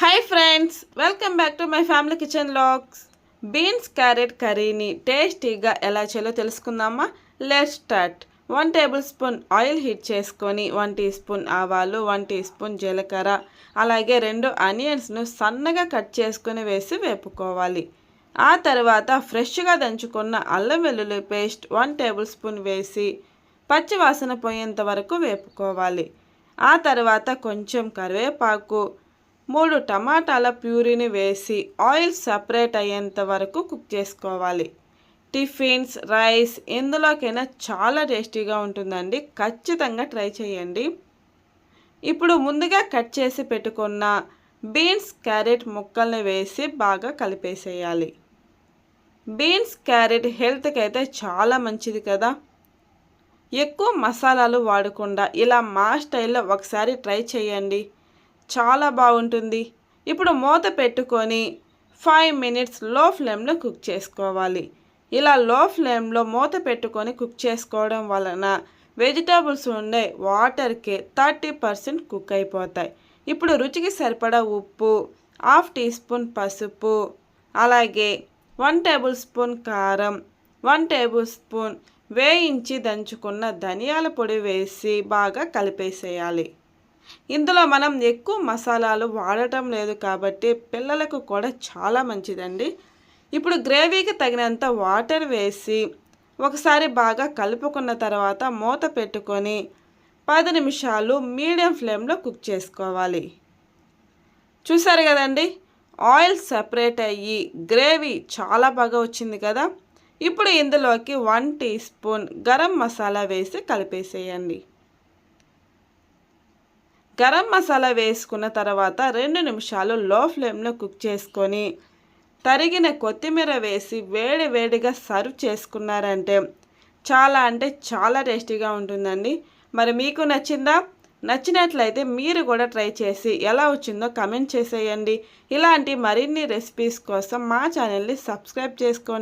Hi friends welcome back to my family kitchen logs beans carrot కర్రీని టేస్టీగా ఎలా చేయాలో తెలుసుకుందామా? Let start one tablespoon oil heat చేసుకొని వన్ టీ స్పూన్ ఆవాలు వన్ టీ స్పూన్ జీలకర్ర అలాగే రెండు ఆనియన్స్ను సన్నగా కట్ చేసుకొని వేసి వేపుకోవాలి. ఆ తర్వాత ఫ్రెష్గా దంచుకున్న అల్లం వెల్లుల్లి పేస్ట్ వన్ టేబుల్ స్పూన్ వేసి పచ్చివాసన పోయేంత వరకు వేపుకోవాలి. ఆ తర్వాత కొంచెం కరివేపాకు మూడు టమాటాల ప్యూరీని వేసి ఆయిల్ సపరేట్ అయ్యేంత వరకు కుక్ చేసుకోవాలి. టిఫిన్స్ రైస్ ఎందులోకైనా చాలా టేస్టీగా ఉంటుందండి. ఖచ్చితంగా ట్రై చేయండి. ఇప్పుడు ముందుగా కట్ చేసి పెట్టుకున్న బీన్స్ క్యారెట్ ముక్కల్ని వేసి బాగా కలిపేసేయాలి. బీన్స్ క్యారెట్ హెల్త్కి అయితే చాలా మంచిది కదా. ఎక్కువ మసాలాలు వాడకుండా ఇలా మా స్టైల్లో ఒకసారి ట్రై చేయండి. చాలా బాగుంటుంది. ఇప్పుడు మూత పెట్టుకొని ఫైవ్ మినిట్స్లో ఫ్లేమ్లో కుక్ చేసుకోవాలి. ఇలా లో ఫ్లేమ్లో మూత పెట్టుకొని కుక్ చేసుకోవడం వలన వెజిటేబుల్స్ ఉండే వాటర్కి థర్టీ పర్సెంట్ కుక్ అయిపోతాయి. ఇప్పుడు రుచికి సరిపడా ఉప్పు హాఫ్ టీ స్పూన్ పసుపు అలాగే వన్ టేబుల్ స్పూన్ కారం వన్ టేబుల్ స్పూన్ వేయించి దంచుకున్న ధనియాల పొడి వేసి బాగా కలిపేసేయాలి. ఇందులో మనం ఎక్కువ మసాలాలు వాడటం లేదు కాబట్టి పిల్లలకు కూడా చాలా మంచిదండి. ఇప్పుడు గ్రేవీకి తగినంత వాటర్ వేసి ఒకసారి బాగా కలుపుకున్న తర్వాత మూత పెట్టుకొని పది నిమిషాలు మీడియం ఫ్లేమ్లో కుక్ చేసుకోవాలి. చూసారు కదండి? ఆయిల్ సపరేట్ అయ్యి గ్రేవీ చాలా బాగా వచ్చింది కదా? ఇప్పుడు ఇందులోకి one teaspoon garam masala వేసి కలిపేసేయండి. గరం మసాలా వేసుకున్న తర్వాత రెండు నిమిషాలు లో ఫ్లేమ్లో కుక్ చేసుకొని తరిగిన కొత్తిమీర వేసి వేడి వేడిగా సర్వ్ చేసుకున్నారంటే చాలా అంటే చాలా టేస్టీగా ఉంటుందండి. మరి మీకు నచ్చిందా? నచ్చినట్లయితే మీరు కూడా ట్రై చేసి ఎలా వచ్చిందో కమెంట్ చేసేయండి. ఇలాంటి మరిన్ని రెసిపీస్ కోసం మా ఛానల్ని సబ్స్క్రైబ్ చేసుకోండి.